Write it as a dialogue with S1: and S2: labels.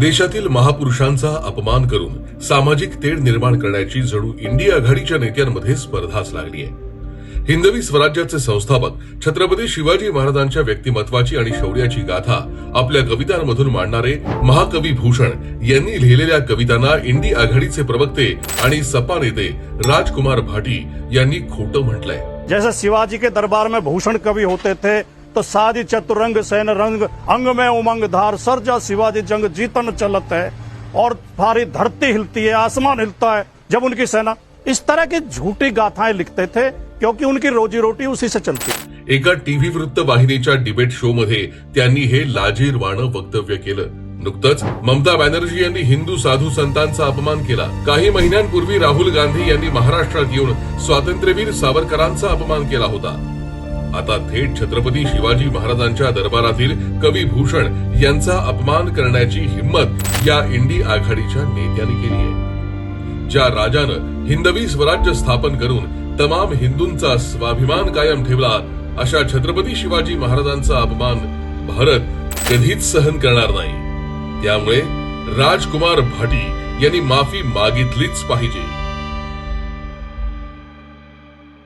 S1: देशातील महापुरुषांचा अपमान करून सामाजिक तेढ निर्माण करण्याची जणू इंडिया आघाडीच्या नेत्यांमध्ये स्पर्धाच लागली आहे. हिंदवी स्वराज्याचे संस्थापक छत्रपती शिवाजी महाराजांच्या व्यक्तिमत्वाची आणि शौर्याची गाथा आपल्या कवितांमधून मांडणारे महाकवी भूषण यांनी लिहिलेल्या कवितांना इंडी आघाडीचे प्रवक्ते आणि सपा नेते राजकुमार भाटी यांनी खोटं म्हटलंय.
S2: जैसे शिवाजी के दरबार में भूषण कवि होते थे तो चतुरंग सैन रंग अंग में उमंग धार सरजा शिवाजी जंग जीतन चलत है और भारी धरती हिलती है आसमान हिलता है जब उनकी सेना इस तरह की झूठी गाथाएं लिखते थे क्योंकि उनकी रोजी रोटी उसी से चलती
S1: एका टीव्ही वृत्त वाहिनीच्या डिबेट शो मध्ये त्यांनी हे लाजीरवाणं वक्तव्य केलं. नुकतंच ममता बॅनर्जी यांनी हिंदू साधू संतांचा अपमान केला. काही महिन्यांपूर्वी राहुल गांधी यांनी महाराष्ट्रात येऊन स्वातंत्र्यवीर सावरकरांचा अपमान केला होता. आता थेट छत्रपती शिवाजी महाराजांच्या दरबारातील कवी भूषण यांचा अपमान करण्याची हिंमत या इंडी आघाडीच्या नेत्याने केली आहे. ज्या राजानं हिंदवी स्वराज्य स्थापन करून तमाम हिंदूंचा स्वाभिमान कायम ठेवला अशा छत्रपती शिवाजी महाराजांचा अपमान भारत कधीच सहन करणार नाही. त्यामुळे राजकुमार भाटी यांनी माफी मागितलीच पाहिजे.